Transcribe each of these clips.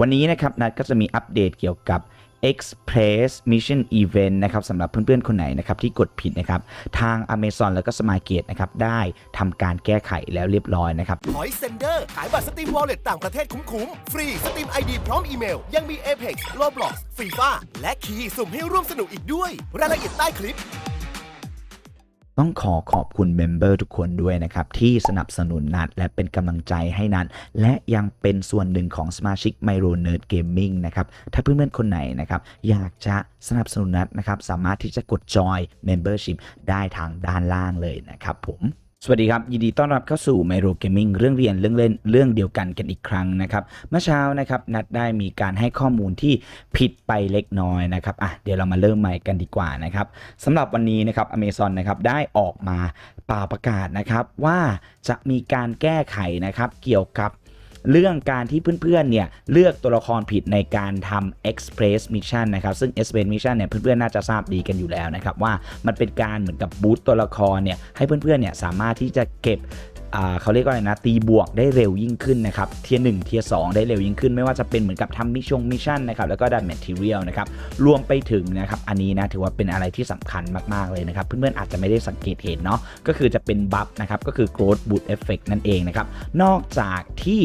วันนี้นะครับนัดก็จะมีอัปเดตเกี่ยวกับ Express Mission Event นะครับสำหรับเพื่อนๆ คนไหนนะครับที่กดผิดนะครับ ทาง Amazon แล้วก็ Smart Gate นะครับ ได้ทำการแก้ไขแล้วเรียบร้อยนะครับหอยเซนเดอร์ขายบัตรสตรีมวอลเล็ตต่างประเทศคุ้มๆ ฟรีสตรีมไอดีพร้อมอีเมล ยังมี Apex Roblox FIFA และคีย์สุ่มให้ร่วมสนุกอีกด้วย รายละเอียดใต้คลิป ต้องขอขอบคุณเมมเบอร์ทุกคนด้วยนะครับ ที่สนับสนุนนัดและเป็นกำลังใจให้นัดและยังเป็นส่วนหนึ่งของสมาชิก m y r o Nerd Gaming นะครับ ถ้าเพื่อนๆคนไหนนะครับ อยากจะสนับสนุนนัดนะครับ สามารถที่จะกดจอย Membership ได้ทางด้านล่างเลยนะครับผม สวัสดีครับ ยินดีต้อนรับเข้าสู่ m y r o Gaming เรื่องเรียนเรื่องเล่นเรื่องเดียวกันกันอีกครั้งนะครับ เมื่อเช้านะครับนัดได้มีการให้ข้อมูลที่ผิดไปเล็กน้อยนะครับอะเดี๋ยวเรามาเริ่มใหม่กันดีกว่านะครับสำหรับวันนี้นะครับ Amazon นะครับได้ออกมาป่าประกาศนะครับว่าจะมีการแก้ไขนะครับเกี่ยวกับ เรื่องการที่เพื่อนๆเนี่ยเลือกตัวละครผิดในการทำ Express Mission นะครับ ซึ่ง Express Mission เนี่ยเพื่อนๆน่าจะทราบดีกันอยู่แล้วนะครับว่ามันเป็นการเหมือนกับบูตตัวละครเนี่ยให้เพื่อนๆเนี่ยสามารถที่จะเก็บ เขาเรียกว่าอะไรนะตีบวกได้เร็วยิ่งขึ้นนะครับเทียร์หนึ่งเทียร์สองได้เร็วยิ่งขึ้น ไม่ว่าจะเป็นเหมือนกับทำมิชงมิชชั่นนะครับแล้วก็ดันแมทเทียลนะครับรวมไปถึงนะครับอันนี้นะถือว่าเป็นอะไรที่สำคัญมาก ๆ เลยนะครับ เพื่อนๆอาจจะไม่ได้สังเกตเห็นเนาะก็คือจะเป็นบัฟนะครับก็คือ growth boot effect นั่นเองนะครับนอกจากที่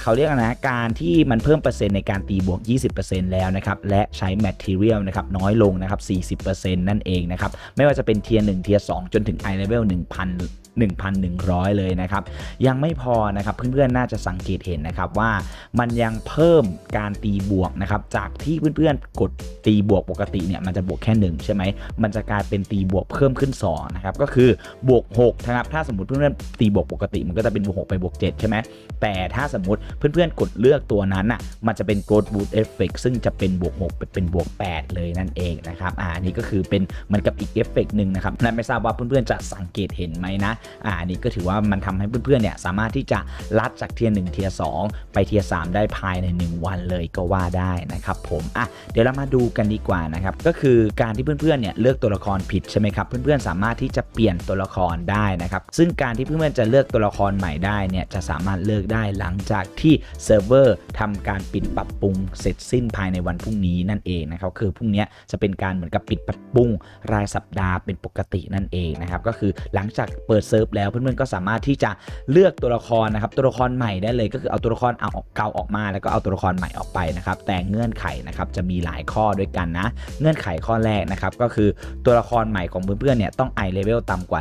เขาเรียกนะการที่มันเพิ่มเปอร์เซ็นต์ในการตีบวก 20%แล้วนะครับและใช้ material นะครับน้อยลงนะครับ40%นั่นเองนะครับไม่ว่าจะเป็นเทียร์1เทียร์2จนถึง i level 1000 1,100 เลยนะครับ ยังไม่พอนะครับเพื่อนๆน่าจะสังเกตเห็นนะครับว่ามันยังเพิ่มการตีบวกนะครับจากที่เพื่อนๆกดตีบวกปกติเนี่ยมันจะบวกแค่1ใช่ไหมมันจะกลายเป็นตีบวกเพิ่มขึ้น2นะครับก็คือบวก6นะครับถ้าสมมติเพื่อนๆตีบวกปกติมันก็จะเป็นบวก6ไปบวก7ใช่ไหมแต่ถ้าสมมติเพื่อนๆกดเลือกตัวนั้นอะมันจะเป็น growth boost effect ซึ่งจะเป็นบวก6เป็นบวก 8 เลยนั่นเองนะครับอ่าอันนี้ก็คือเป็นเหมือนกับอีกเอฟเฟกหนึ่งนะครับและไม่ทราบว่าเพื่อนๆจะสังเกตเห็นไหมนะอ่านนี้ก็ถือว่ามันทำให้เพื่อนๆเนี่ยสามารถที่จะลัดจากเทียร์1เทียร์2ไปเทียร์3ได้ภายใน 1 วันเลยก็ว่าได้นะครับผมอะเดี๋ยวเรามาดูกันดีกว่านะครับก็คือการที่เพื่อนๆเนี่ยเลือกตัวละครผิดใช่ไหมครับเพื่อนๆสามารถที่จะเปลี่ยนตัวละครได้นะครับซึ่งการที่เพื่อนๆจะเลือกตัวละครใหม่ได้เนี่ยจะสามารถเลือกได้หลังจากที่เซิร์ฟเวอร์ทำการปิดปรับปรุงเสร็จสิ้นภายในวันพรุ่งนี้นั่นเองนะครับคือพรุ่งนี้จะเป็นการเหมือนกับปิดปรับปรุงรายสัปดาห์เป็นปกตินั่นเองนะครับก็คือหลังจากเปิดเซิร์ฟแล้วเพื่อนๆก็สามารถที่จะเลือกตัวละครนะครับตัวละครใหม่ได้เลยก็คือเอาตัวละครเอาออกเก่าออกมา แล้วก็เอาตัวละครใหม่ออกไปนะครับแต่เงื่อนไขนะครับจะมีหลายข้อด้วยกันนะ เงื่อนไขข้อแรกนะครับก็คือตัวละครใหม่ของเพื่อนๆเนี่ยต้องไอเลเวลต่ำกว่า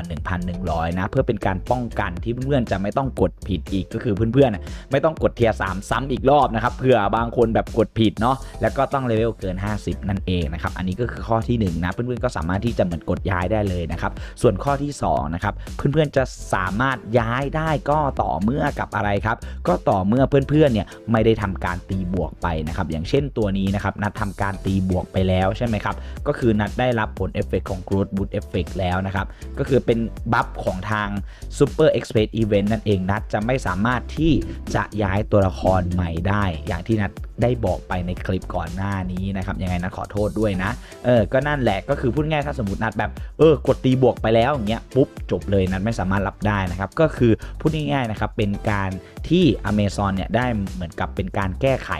1,100 นะ เพื่อเป็นการป้องกันที่เพื่อนๆจะไม่ต้องกดผิดอีกก็คือเพื่อนๆน่ะไม่ต้องกดเทียร์3ซ้ำอีกรอบนะครับเผื่อบางคนแบบกดผิดเนาะแล้วก็ต้องเลเวลเกิน 50 นั่นเองนะครับอันนี้ก็คือข้อที่1นะเพื่อนๆก็สามารถที่จะเหมือนกดย้ายได้เลยนะครับส่วนข้อที่2นะครับเพื่อนๆจะสามารถย้ายได้ก็ต่อเมื่อกับอะไรครับ ก็ต่อเมื่อเพื่อนๆเนี่ยไม่ได้ทำการตีบวกไปนะครับอย่างเช่นตัวนี้นะครับนัดทำการตีบวกไปแล้วใช่ไหมครับก็คือนัดได้รับผลเอฟเฟกของ Growth Boot Effect แล้วนะครับก็คือเป็นบัฟของทาง Super Express Event นั่นเองนัดจะไม่สามารถที่จะย้ายตัวละครใหม่ได้ อย่างที่นัดได้บอกไปในคลิปก่อนหน้านี้นะครับยังไงนัดขอโทษด้วยนะเออก็นั่นแหละก็คือพูดง่ายถ้าสมมตินัดแบบเออกดตีบวกไปแล้วอย่างเงี้ยปุ๊บจบเลยนัดไม่สามารถรับได้นะครับ ก็คือพูดง่ายๆนะครับเป็นการที่ Amazon เนี่ยได้เหมือนกับเป็นการแก้ไข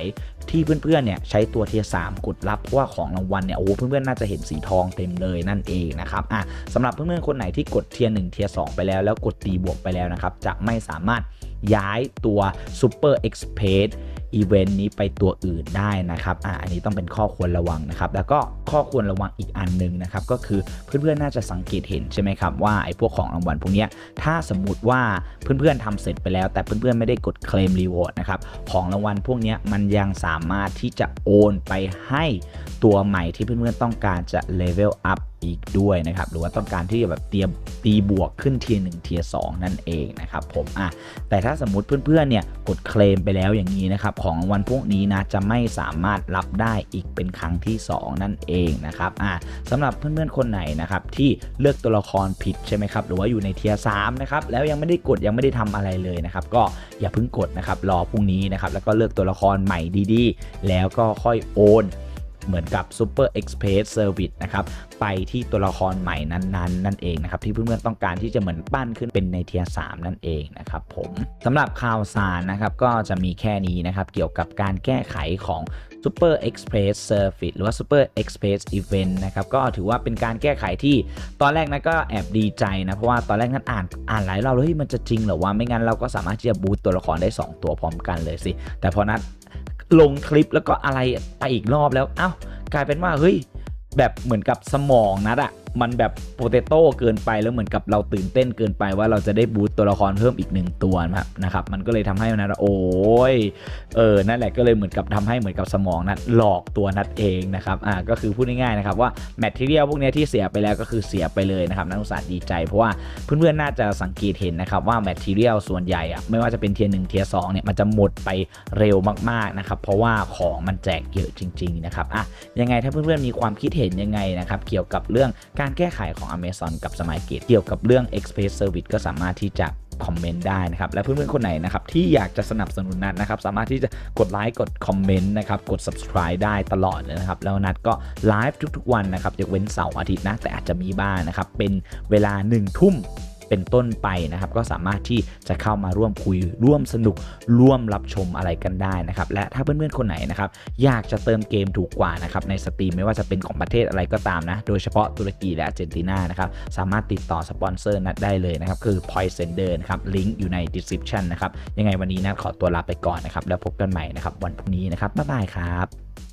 ที่เพื่อนๆเนี่ยใช้ตัวเทียร์สกดรับเพราะว่าของรางวัลเนี่ยโอ้โหเพื่อนๆน่าจะเห็นสีทองเต็มเลยนั่นเองนะครับอะสำหรับเพื่อนๆคนไหนที่กดเทียร์หเทียร์สไปแล้วแล้วกดตีบวกไปแล้วนะครับจะไม่สามารถย้ายตัว Super Express อีเวนต์นี้ไปตัวอื่นได้นะครับอะอันนี้ต้องเป็นข้อควรระวังนะครับ แล้วก็ข้อควรระวังอีกอันหนึ่งนะครับ ก็คือเพื่อนๆน่าจะสังเกตเห็นใช่ไหมครับว่าไอ้พวกของรางวัลพวกเนี้ยถ้าสมมติว่าเพื่อนๆทำเสร็จไปแล้ว แต่เพื่อนๆไม่ได้กดเคลมรีวอร์ดนะครับของรางวัลพวกเนี้ยมันยังสามารถที่จะโอนไปให้ตัวใหม่ที่เพื่อนๆต้องการจะเลเวลอัพอีกด้วยนะครับ หรือว่าต้องการที่จะแบบเตรียมตีบวกขึ้นเทียร์หนึ่งเทียร์สนั่นเองนะครับผมอะแต่ถ้าสมมติเพื่อนๆเนี่ยกดเคลมไปแล้วอย่างนี้นะครับ ของวัลพวกนี้นะจะไม่สามารถรับได้อีกเป็นครั้งที่ 2 นั่นเองนะครับอะสำหรับเพื่อนๆคนไหนนะครับที่เลือกตัวละครผิดใช่ไหมครับหรือว่าอยู่ในเทียร์สนะครับแล้วยังไม่ได้กดยังไม่ได้ทำอะไรเลยนะครับก็อย่าเพิ่งกดนะครับรอพรุ่งนี้นะครับแล้วก็เลือกตัวละครใหม่ดีๆ แล้วก็ค่อยโอน เหมือนกับ Super Express Service นะครับไปที่ตัวละครใหม่นั้นๆ นั่นเองนะครับที่เพื่อนๆต้องการที่จะเหมือนปั้นขึ้นเป็นในเทียสามนั่นเองนะครับผมสำหรับข่าวสารนะครับก็จะมีแค่นี้นะครับเกี่ยวกับการแก้ไขของ Super Express Service หรือว่า Super Express Event นะครับก็ถือว่าเป็นการแก้ไขที่ตอนแรกนะก็แอบดีใจนะ เพราะว่าตอนแรกนั้นอ่านอ่านหลายรอบเลยเฮ้ยมันจะจริงเหรอว่าไม่งั้นเราก็สามารถที่จะบูตตัวละครได้ 2 ตัวพร้อมกันเลยสิ แต่พอนัด ลงคลิปแล้วก็อะไรไปอีกรอบแล้ว เอ้ากลายเป็นว่าเฮ้ยแบบเหมือนกับสมองนัดอะ มันแบบโปเตโต้เกินไปแล้วเหมือนกับเราตื่นเต้นเกินไปว่าเราจะได้บูตตัวละครเพิ่มอีกหนึ่งตัวนะครับนะครับมันก็เลยทำให้นัดโอ้ยเออนั่นแหละก็เลยเหมือนกับทำให้เหมือนกับสมองนัดหลอกตัวนัดเองนะครับอ่าก็คือพูดง่ายๆนะครับว่าแมทเทียลพวกนี้ที่เสียไปแล้วก็คือเสียไปเลยนะครับนักศึกษาดีใจ เพราะว่าเพื่อนๆน่าจะสังเกตเห็นนะครับว่าแมทเทียลส่วนใหญ่อะไม่ว่าจะเป็นเทียร์หนึ่งเทียร์สองเนี่ยมันจะหมดไปเร็วมากๆนะครับเพราะว่าของมันแจกเยอะจริงๆนะครับอะยังไงถ้าเพื่อนๆมีความคิดเห็นยังไงนะครับเกี่ยวกับเรื่องการการแก้ไขของ Amazon กับสมายเกตเกี่ยวกับเรื่อง Express Service ก็สามารถที่จะคอมเมนต์ได้นะครับ และเพื่อนๆ คนไหนนะครับ ที่อยากจะสนับสนุนนัดนะครับ สามารถที่จะกดไลค์กดคอมเมนต์นะครับ กด subscribe ได้ตลอดเลยนะครับ แล้วนัดก็ไลฟ์ทุกๆ วันนะครับยกเว้นเสาร์อาทิตย์นะ แต่อาจจะมีบ้างนะครับ เป็นเวลา1ทุ่ม เป็นต้นไปนะครับ ก็สามารถที่จะเข้ามาร่วมคุยร่วมสนุกร่วมรับชมอะไรกันได้นะครับ และถ้าเพื่อนๆคนไหนนะครับ อยากจะเติมเกมถูกกว่านะครับในสตรีมไม่ว่าจะเป็นของประเทศอะไรก็ตามนะ โดยเฉพาะตุรกีและอาร์เจนตินานะครับ สามารถติดต่อสปอนเซอร์นัดได้เลยนะครับ คือ Point Sender นะครับลิงก์อยู่ใน description นะครับ ยังไงวันนี้นัดขอตัวลาไปก่อนนะครับ แล้วพบกันใหม่นะครับวันพรุ่งนี้นะครับบ๊ายบายครับ